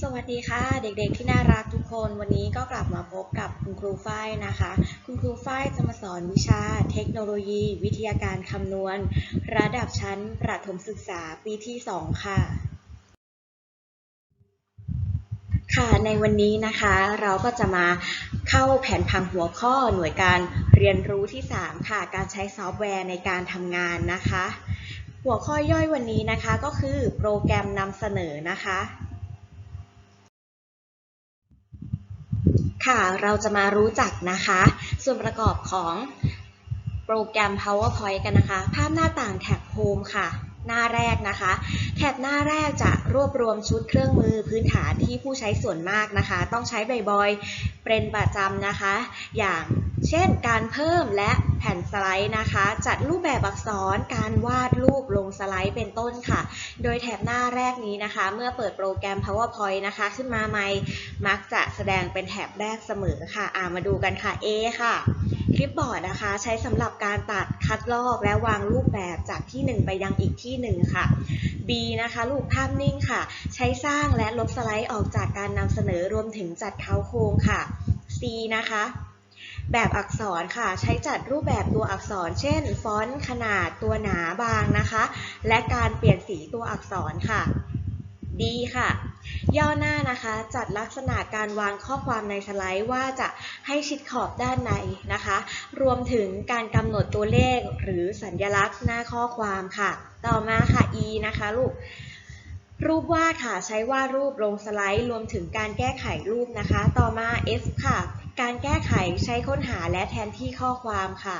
สวัสดีค่ะ เด็กๆที่น่ารักทุกคน วันนี้ก็กลับมาพบกับคุณครูฝ้ายนะคะ คุณครูฝ้ายจะมาสอนวิชาเทคโนโลยี วิทยาการคำนวณ ระดับชั้นประถมศึกษาปีที่ 2 ค่ะ ค่ะในวันนี้นะคะเราก็จะมาเข้าแผนผังหัวข้อหน่วยการเรียนรู้ที่ 3 ค่ะ การใช้ซอฟต์แวร์ในการทำงานนะคะ หัวข้อย่อยวันนี้นะคะก็คือโปรแกรมนำเสนอนะคะ ค่ะ เราจะมารู้จักนะคะ ส่วนประกอบของโปรแกรม PowerPoint กันนะคะ ภาพหน้าต่างแท็บ Home ค่ะ หน้าแรกนะคะ แท็บหน้าแรกจะรวบรวมชุดเครื่องมือพื้นฐานที่ผู้ใช้ส่วนมากนะคะ ต้องใช้บ่อยๆ เป็นประจำนะคะ อย่างเช่น การเพิ่มและแผ่นสไลด์นะคะ จัดรูปแบบอักษรการวาดรูปลงสไลด์เป็นต้นค่ะ โดยแถบหน้าแรกนี้นะคะ เมื่อเปิดโปรแกรม PowerPoint นะคะ ขึ้นมาใหม่ มักจะแสดงเป็นแถบแรกเสมอค่ะ อ่ามาดูกันค่ะ A ค่ะ คลิปบอร์ดนะคะ ใช้สำหรับการตัดคัดลอกและวางรูปแบบจากที่1ไปยังอีกที่1ค่ะ B นะคะรูปภาพนิ่งค่ะ ใช้สร้างและลบสไลด์ออกจากการนำเสนอรวมถึงจัดเท้าโครงค่ะ C นะคะแบบอักษรค่ะ ใช้จัดรูปแบบตัวอักษร เช่น ฟอนต์ขนาดตัวหนาบางนะคะ และการเปลี่ยนสีตัวอักษรค่ะ D ค่ะ ย่อหน้านะคะ จัดลักษณะการวางข้อความในสไลด์ว่าจะให้ชิดขอบด้านในนะคะ รวมถึงการกำหนดตัวเลขหรือสัญลักษณ์หน้าข้อความค่ะ ต่อมาค่ะ E นะคะลูกรูปวาดค่ะใช้วาดรูปลงสไลด์ รวมถึงการแก้ไขรูปนะคะ ต่อมา F ค่ะ การแก้ไขใช้ค้นหาและแทนที่ข้อความค่ะ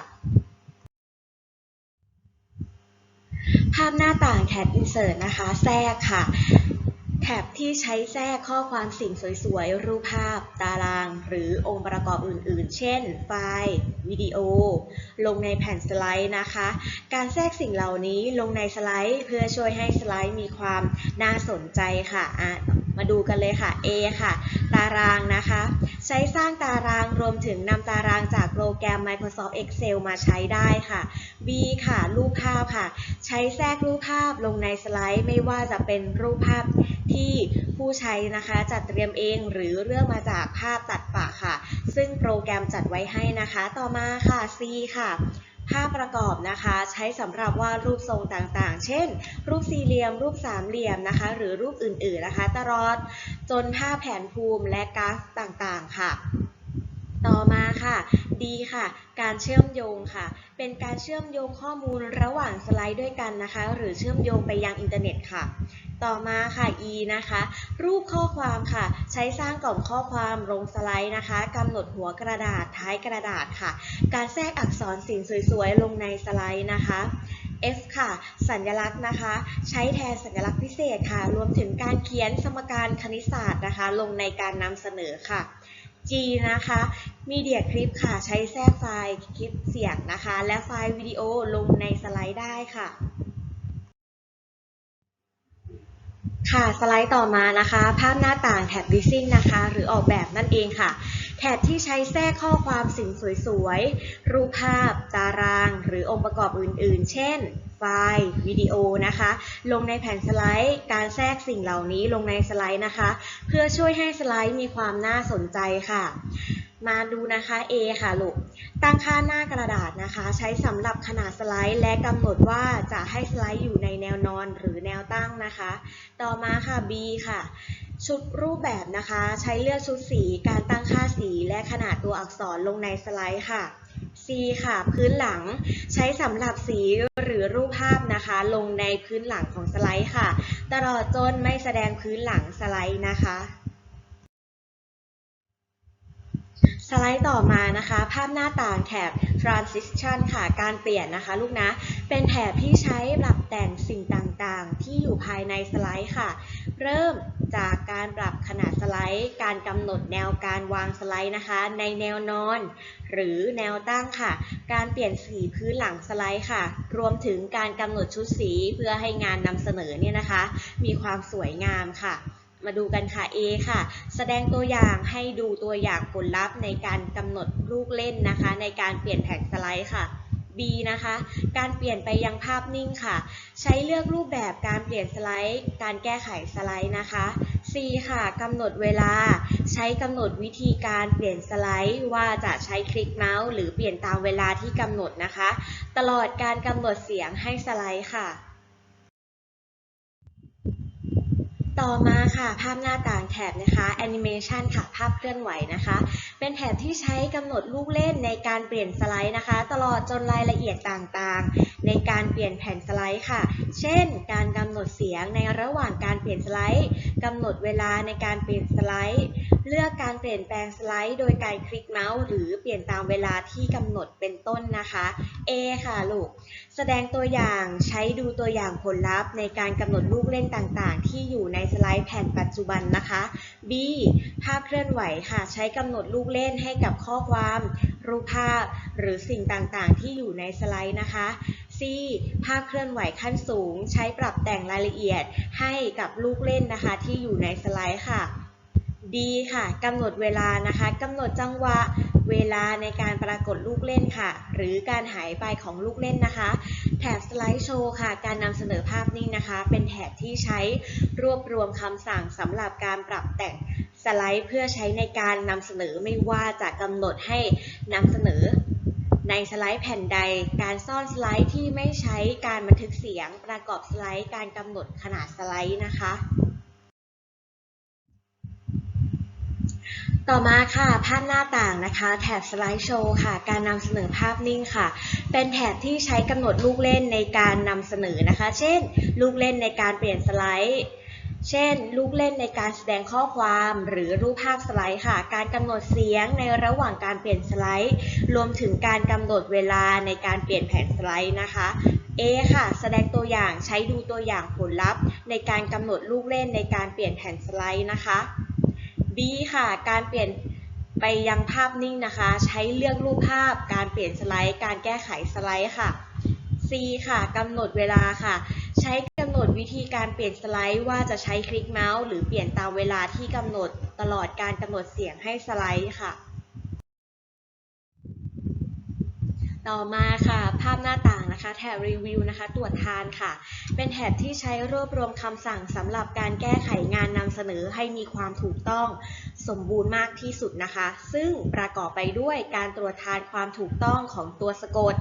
ภาพหน้าต่างแท็บ Insert นะคะ แทรกค่ะ แท็บที่ใช้แทรกข้อความสิ่งสวยๆ รูปภาพ ตาราง หรือองค์ประกอบอื่นๆ เช่น ไฟล์ วิดีโอ ลงในแผ่นสไลด์นะคะ การแทรกสิ่งเหล่านี้ลงในสไลด์ เพื่อช่วยให้สไลด์มีความน่าสนใจค่ะะมาดูกันเลยค่ะ A ค่ะ ตารางนะคะ ใช้สร้างตารางรวมถึงนำตารางจากโปรแกรม Microsoft Excel มาใช้ได้ค่ะ B ค่ะ รูปภาพค่ะ ใช้แทรกรูปภาพลงในสไลด์ ไม่ว่าจะเป็นรูปภาพ ที่ผู้ใช้นะคะจัดเตรียมเองหรือเลือกมาจากภาพตัดปะค่ะ ซึ่งโปรแกรมจัดไว้ให้นะคะ ต่อมาค่ะ C ค่ะภาพประกอบนะคะใช้สำหรับวาดรูปทรงต่างๆ เช่น รูปสี่เหลี่ยม รูปสามเหลี่ยมนะคะ หรือรูปอื่นๆนะคะตลอดจนภาพแผนภูมิและกราฟต่างๆค่ะ ต่อมาค่ะ D ค่ะ การเชื่อมโยงค่ะ เป็นการเชื่อมโยงข้อมูลระหว่างสไลด์ด้วยกันนะคะ หรือเชื่อมโยงไปยังอินเทอร์เน็ตค่ะ ต่อมาค่ะ E นะคะ รูปข้อความค่ะ ใช้สร้างกล่องข้อความลงสไลด์นะคะกำหนดหัวกระดาษท้ายกระดาษค่ะ การแทรกอักษรสิ่งสวยๆ ลงในสไลด์นะคะ F ค่ะ สัญลักษณ์นะคะ ใช้แทนสัญลักษณ์พิเศษค่ะ รวมถึงการเขียนสมการคณิตศาสตร์นะคะ ลงในการนำเสนอค่ะ G นะคะมีเดียคลิปค่ะ ใช้แทรกไฟล์คลิปเสียงนะคะ และไฟล์วิดีโอลงในสไลด์ได้ค่ะ ค่ะ สไลด์ต่อมานะคะ ภาพหน้าต่างแท็บ Leasing นะคะ หรือออกแบบนั่นเองค่ะ แท็บที่ใช้แทรกข้อความสิ่งสวยๆ รูปภาพ ตาราง หรือองค์ประกอบอื่นๆ เช่น ไฟล์ วิดีโอนะคะ ลงในแผ่นสไลด์ การแทรกสิ่งเหล่านี้ลงในสไลด์นะคะ เพื่อช่วยให้สไลด์มีความน่าสนใจค่ะ มาดูนะคะ A ค่ะลูก ตั้งค่าหน้ากระดาษนะคะ ใช้สำหรับขนาดสไลด์ และกำหนดว่าจะให้สไลด์อยู่ในแนวนอนหรือแนวตั้งนะคะ ต่อมาค่ะ B ค่ะ ชุดรูปแบบนะคะ ใช้เลือกชุดสี การตั้งค่าสีและขนาดตัวอักษรลงในสไลด์ค่ะ C ค่ะ พื้นหลัง ใช้สำหรับสีหรือรูปภาพนะคะ ลงในพื้นหลังของสไลด์ค่ะ ตลอดจนไม่แสดงพื้นหลังสไลด์นะคะ สไลด์ต่อมานะคะ ภาพหน้าต่างแถบ transition ค่ะ การเปลี่ยนนะคะลูกนะ เป็นแถบที่ใช้ปรับแต่งสิ่งต่างๆ ที่อยู่ภายในสไลด์ค่ะ เริ่มจากการปรับขนาดสไลด์ การกำหนดแนวการวางสไลด์นะคะ ในแนวนอน หรือแนวตั้งค่ะ การเปลี่ยนสีพื้นหลังสไลด์ค่ะ รวมถึงการกำหนดชุดสีเพื่อให้งานนำเสนอเนี่ยนะคะ มีความสวยงามค่ะ มาดูกันค่ะ A ค่ะ แสดงตัวอย่างให้ดูตัวอย่างผลลัพธ์ในการกำหนดลูกเล่นนะคะ ในการเปลี่ยนแผงสไลด์ค่ะ B นะคะ การเปลี่ยนไปยังภาพนิ่งค่ะ ใช้เลือกรูปแบบการเปลี่ยนสไลด์ การแก้ไขสไลด์นะคะ C C ค่ะกำหนดเวลา ใช้กำหนดวิธีการเปลี่ยนสไลด์ ว่าจะใช้คลิกเมาส์หรือเปลี่ยนตามเวลาที่กำหนดนะคะ ตลอดการกำหนดเสียงให้สไลด์ค่ะ ต่อมาค่ะ ภาพหน้าต่างแถบนะคะแอนิเมชันค่ะ ภาพเคลื่อนไหวนะคะ เป็นแถบที่ใช้กำหนดลูกเล่นในการเปลี่ยนสไลด์นะคะ ตลอดจนรายละเอียดต่างๆ ในการเปลี่ยนแผ่นสไลด์ค่ะ เช่น การกำหนดเสียงในระหว่างการเปลี่ยนสไลด์กำหนดเวลาในการเปลี่ยนสไลด์ เลือกการเปลี่ยนแปลงสไลด์ โดยการคลิกเมาส์หรือเปลี่ยนตามเวลาที่กำหนดเป็นต้นนะคะ A ค่ะลูก แสดงตัวอย่างใช้ดูตัวอย่างผลลัพธ์ในการกำหนดลูกเล่นต่างๆ ที่อยู่ในสไลด์แผ่นปัจจุบันนะคะ B ภาพเคลื่อนไหวค่ะ ใช้กำหนดลูกเล่นให้กับข้อความ รูปภาพ หรือสิ่งต่างๆ ที่อยู่ในสไลด์นะคะ C ภาพเคลื่อนไหวขั้นสูง ใช้ปรับแต่งรายละเอียดให้กับลูกเล่นนะคะ ที่อยู่ในสไลด์ค่ะ D ค่ะกำหนดเวลานะคะกำหนดจังหวะเวลาในการปรากฏลูกเล่นค่ะ หรือการหายไปของลูกเล่นนะคะ แถบสไลด์โชว์ค่ะ การนำเสนอภาพนิ่งนะคะ เป็นแถบที่ใช้รวบรวมคำสั่งสำหรับการปรับแต่ง สไลด์เพื่อใช้ในการนำเสนอไม่ว่าจะกำหนดให้นำเสนอ ในสไลด์แผ่นใด การซ่อนสไลด์ที่ไม่ใช้การบันทึกเสียง ประกอบสไลด์การกำหนดขนาดสไลด์นะคะ ต่อมาค่ะ ภาพหน้าต่างนะคะ แถบสไลด์โชว์ค่ะ การนำเสนอภาพนิ่งค่ะ เป็นแถบที่ใช้กำหนดลูกเล่นในการนำเสนอนะคะ เช่น ลูกเล่นในการเปลี่ยนสไลด์ เช่น ลูกเล่นในการแสดงข้อความหรือรูปภาพสไลด์ค่ะ การกำหนดเสียงในระหว่างการเปลี่ยนสไลด์ รวมถึงการกำหนดเวลาในการเปลี่ยนแผนสไลด์นะคะ A ค่ะ แสดงตัวอย่างใช้ดูตัวอย่างผลลัพธ์ ในการกำหนดลูกเล่นในการเปลี่ยนแผ่นสไลด์นะคะ B ค่ะ การเปลี่ยนไปยังภาพนิ่งนะคะ ใช้เลือกรูปภาพ การเปลี่ยนสไลด์ การแก้ไขสไลด์ค่ะ C ค่ะกำหนดเวลาค่ะ ใช้ หนดวิธีการเปลี่ยนสไลด์ว่าจะใช้คลิกเมาส์หรือเปลี่ยนตามเวลาที่กำหนดตลอดการกำหนดเสียงให้สไลด์ค่ะ ต่อมาค่ะภาพหน้าต่างนะคะแถบรีวิวนะคะตรวจทานค่ะ เป็นแถบที่ใช้รวบรวมคำสั่งสำหรับการแก้ไขงานนำเสนอให้มีความถูกต้องสมบูรณ์มากที่สุดนะคะ ซึ่งประกอบไปด้วยการตรวจทานความถูกต้องของตัวสะกด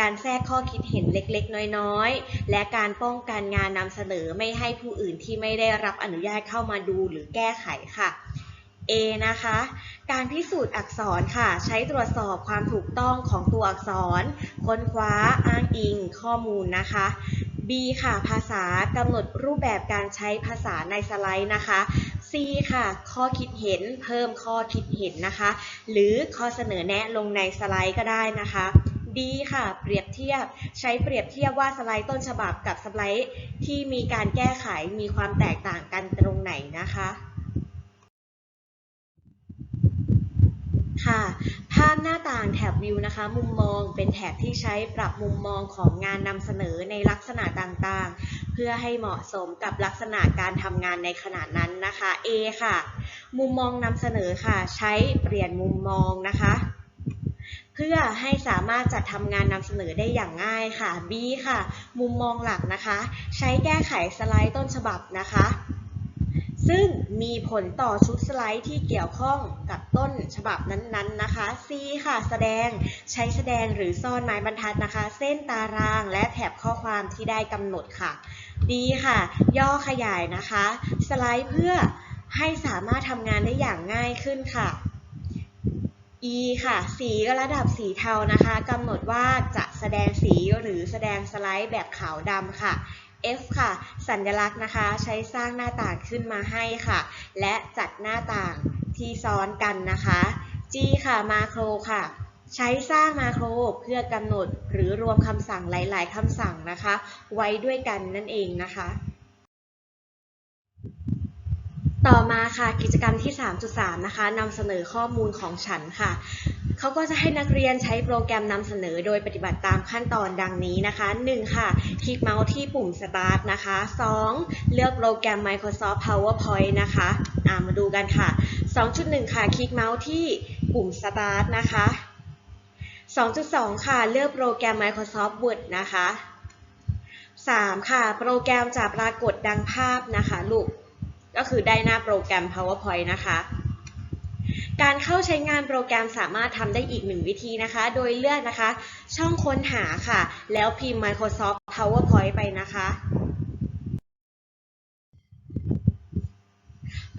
การแทรกข้อคิดเห็นเล็กๆ น้อยๆ และการป้องกันงานนำเสนอไม่ให้ผู้อื่นที่ไม่ได้รับอนุญาตเข้ามาดูหรือแก้ไขค่ะ A นะคะ การพิสูจน์อักษรค่ะ ใช้ตรวจสอบความถูกต้องของตัวอักษร ค้นคว้าอ้างอิงข้อมูลนะคะ B ค่ะ ภาษากำหนดรูปแบบการใช้ภาษาในสไลด์นะคะ C ค่ะ ข้อคิดเห็นเพิ่มข้อคิดเห็นนะคะ หรือข้อเสนอแนะลงในสไลด์ก็ได้นะคะ D ค่ะ เปรียบเทียบ ใช้เปรียบเทียบว่าสไลด์ต้นฉบับกับสไลด์ที่มีการแก้ไขมีความแตกต่างกันตรงไหนนะคะ ค่ะ ภาพหน้าต่างแถบวิวนะคะ มุมมองเป็นแถบที่ใช้ปรับมุมมองของงานนำเสนอในลักษณะต่างๆ เพื่อให้เหมาะสมกับลักษณะการทำงานในขณะนั้นนะคะ A ค่ะ มุมมองนำเสนอค่ะ ใช้เปลี่ยนมุมมองนะคะ เพื่อให้สามารถจัดทำงานนำเสนอได้อย่างง่ายค่ะ B ค่ะ มุมมองหลักนะคะ ใช้แก้ไขสไลด์ต้นฉบับนะคะ ซึ่งมีผลต่อชุดสไลด์ที่เกี่ยวข้องกับต้นฉบับนั้นๆนะคะ C ค่ะแสดงใช้แสดงหรือซ่อนไม้บรรทัดนะคะ เส้นตารางและแถบข้อความที่ได้กำหนดค่ะ D ค่ะ ย่อขยายนะคะ สไลด์เพื่อให้สามารถทำงานได้อย่างง่ายขึ้นค่ะ E ค่ะ สีระดับสีเทานะคะกำหนดว่าจะแสดงสีหรือแสดงสไลด์แบบขาวดำค่ะ F ค่ะ สัญลักษณ์นะคะใช้สร้างหน้าต่างขึ้นมาให้ค่ะ และจัดหน้าต่างที่ซ้อนกันนะคะ G ค่ะมาโครค่ะ ใช้สร้างมาโครเพื่อกำหนดหรือรวมคำสั่งหลาย ๆคำสั่งนะคะ ไว้ด้วยกันนั่นเองนะคะต่อมาค่ะกิจกรรมที่ 3.3 นะคะนำเสนอข้อมูลของฉันค่ะ เขาก็จะให้นักเรียนใช้โปรแกรมนำเสนอโดยปฏิบัติตามขั้นตอนดังนี้นะคะ 1. ค่ะ คลิกเมาส์ที่ปุ่ม Start นะคะ 2. เลือกโปรแกรม Microsoft PowerPoint นะคะามาดูกันค่ะ 2.1 ค่ะ คลิกเมาส์ที่ปุ่ม Start นะคะ 2.2 ค่ะ เลือกโปรแกรม Microsoft Word นะคะ 3. ค่ะ โปรแกรมจะปรากฏดังภาพนะคะลูก ก็คือได้หน้าโปรแกรม PowerPoint นะคะ การเข้าใช้งานโปรแกรมสามารถทำได้อีกหนึ่งวิธีนะคะ โดยเลือกนะคะ ช่องค้นหาค่ะ แล้วพิมพ์ Microsoft PowerPoint ไปนะคะ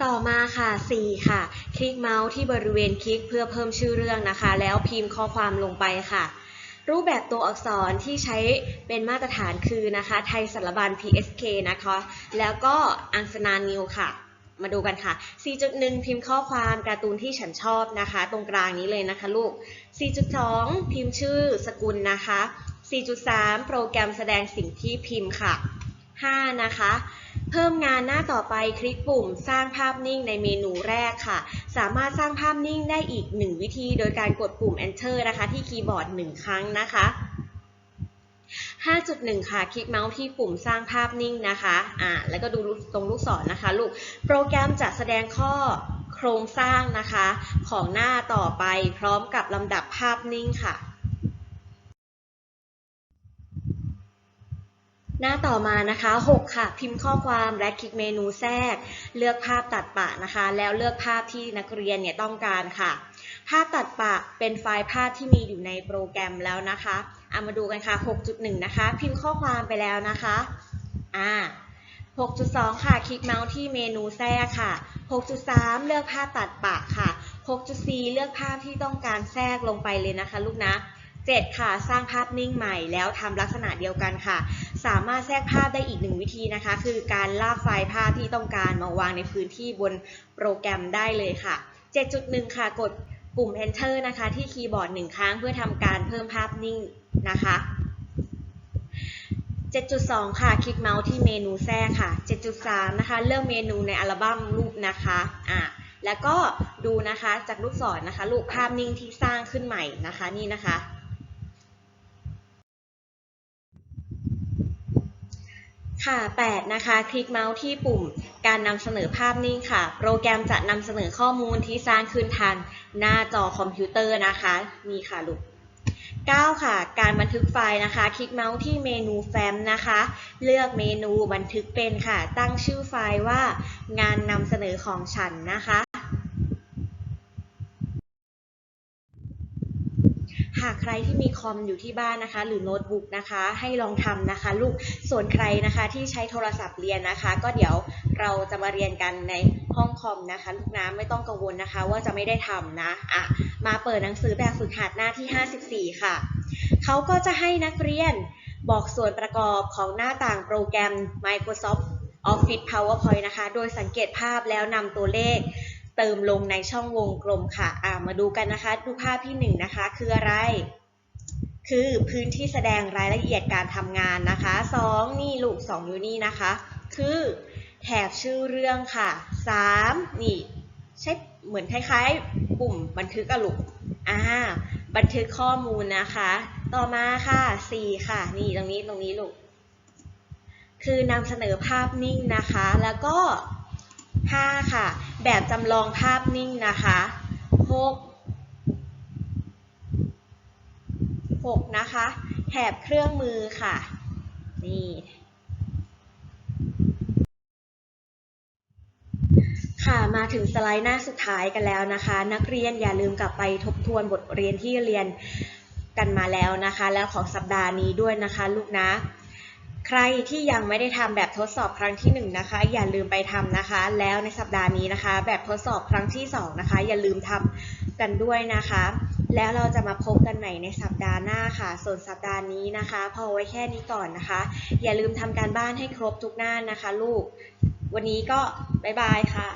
ต่อมาค่ะ 4 ค่ะ คลิกเมาส์ที่บริเวณคลิกเพื่อเพิ่มชื่อเรื่องนะคะ แล้วพิมพ์ข้อความลงไปค่ะ รูปแบบตัวอักษรที่ใช้เป็นมาตรฐานคือนะคะ ไทยสารบัญ PSK นะคะ แล้วก็อังสนานิวค่ะ มาดูกันค่ะ 4.1 พิมพ์ข้อความการ์ตูนที่ฉันชอบนะคะ ตรงกลางนี้เลยนะคะลูก 4.2 พิมพ์ชื่อสกุลนะคะ 4.3 โปรแกรมแสดงสิ่งที่พิมพ์ค่ะ 5 นะคะ เพิ่มงานหน้าต่อไปคลิกปุ่มสร้างภาพนิ่งในเมนูแรกค่ะ สามารถสร้างภาพนิ่งได้อีก 1 วิธี โดยการกดปุ่ม Enter นะคะที่คีย์บอร์ด 1 ครั้งนะคะ 5.1 ค่ะ คลิกเมาส์ที่ปุ่มสร้างภาพนิ่งนะคะ อ่า แล้วก็ดูตรงลูกศรนะคะลูก โปรแกรมจะแสดงข้อโครงสร้างนะคะ ของหน้าต่อไปพร้อมกับลำดับภาพนิ่งค่ะ หน้าต่อมานะคะ 6 ค่ะ พิมพ์ข้อความและคลิกเมนูแทรก เลือกภาพตัดปะนะคะ แล้วเลือกภาพที่นักเรียนเนี่ยต้องการค่ะ ภาพตัดปะเป็นไฟล์ภาพที่มีอยู่ในโปรแกรมแล้วนะคะเอามาดูกันค่ะ 6.1 นะคะ พิมพ์ข้อความไปแล้วนะคะอ่า6.2 ค่ะ คลิกเมาส์ที่เมนูแทรกค่ะ 6.3 เลือกภาพตัดปะค่ะ 6.4 เลือกภาพที่ต้องการแทรกลงไปเลยนะคะ ลูกนะ 7 ค่ะ สร้างภาพนิ่งใหม่แล้วทำลักษณะเดียวกันค่ะ สามารถแทรกภาพได้อีกหนึ่งวิธีนะคะ คือการลากไฟล์ภาพที่ต้องการมาวางในพื้นที่บนโปรแกรมได้เลยค่ะ 7.1 ค่ะ กดปุ่ม Enter นะคะ ที่คีย์บอร์ดหนึ่งครั้งเพื่อทำการเพิ่มภาพนิ่งนะคะ 7.2 ค่ะ คลิกเมาส์ที่เมนูแทรกค่ะ 7.3 นะคะ เลือกเมนูในอัลบั้มรูปนะคะอ่าแล้วก็ดูนะคะจากลูกศรนะคะ รูปภาพนิ่งที่สร้างขึ้นใหม่นะคะนี่นะคะ ค่ะ 8 นะคะ คลิกเมาส์ที่ปุ่ม การนำเสนอภาพนิ่งค่ะ โปรแกรมจะนำเสนอข้อมูลที่สร้างขึ้นทางหน้าจอคอมพิวเตอร์นะคะ นี่ค่ะลูก 9 ค่ะ การบันทึกไฟล์นะคะ คลิกเมาส์ที่เมนูแฟ้มนะคะ เลือกเมนูบันทึกเป็นค่ะ ตั้งชื่อไฟล์ว่า งานนำเสนอของฉันนะคะ หากใครที่มีคอมอยู่ที่บ้านนะคะ หรือโน้ตบุ๊กนะคะ ให้ลองทำนะคะ ลูกส่วนใครนะคะที่ใช้โทรศัพท์เรียนนะคะ ก็เดี๋ยวเราจะมาเรียนกันในห้องคอมนะคะ ลูกน้ำไม่ต้องกังวลนะคะ ว่าจะไม่ได้ทำนะอะมาเปิดหนังสือแบบฝึกหัดหน้าที่ 54 ค่ะเขาก็จะให้นักเรียนบอกส่วนประกอบของหน้าต่างโปรแกรม Microsoft Office PowerPoint นะคะ โดยสังเกตภาพแล้วนำตัวเลข เติมลงในช่องวงกลมค่ะอ่ามาดูกันนะคะ ดูภาพที่หนึ่งนะคะคืออะไร คือพื้นที่แสดงรายละเอียดการทำงานนะคะสองนี่ลูกสองอยู่นี่นะคะ คือแถบชื่อเรื่องค่ะสามนี่ใช่เหมือนคล้ายๆ ปุ่มบันทึกอะลูกอ่าบันทึกข้อมูลนะคะ ต่อมาค่ะสี่ค่ะ นี่ตรงนี้ตรงนี้ลูก คือนำเสนอภาพนิ่งนะคะ แล้วก็ 5 ค่ะ แบบจำลองภาพนิ่งนะคะ6 6นะคะแถบเครื่องมือค่ะ นี่ค่ะมาถึงสไลด์หน้าสุดท้ายกันแล้วนะคะ นักเรียนอย่าลืมกลับไปทบทวนบทเรียนที่เรียนกันมาแล้วนะคะ แล้วของสัปดาห์นี้ด้วยนะคะ ลูกนะ ใครที่ยังไม่ได้ทำแบบทดสอบครั้งที่1นงนะคะ อย่าลืมไปทำนะคะ แล้วในสัปดาห์นี้นะคะ แบบทดสอบครั้งที่2นะคะ อย่าลืมทำกันด้วยนะคะ แล้วเราจะมาพบกันใหม่ในสัปดาห์หน้าค่ะ ส่วนสัปดาห์นี้นะคะ พอไว้แค่นี้ก่อนนะคะ อย่าลืมทำการบ้านให้ครบทุกหน้านะคะ ลูก วันนี้ก็บ๊ายบายค่ะ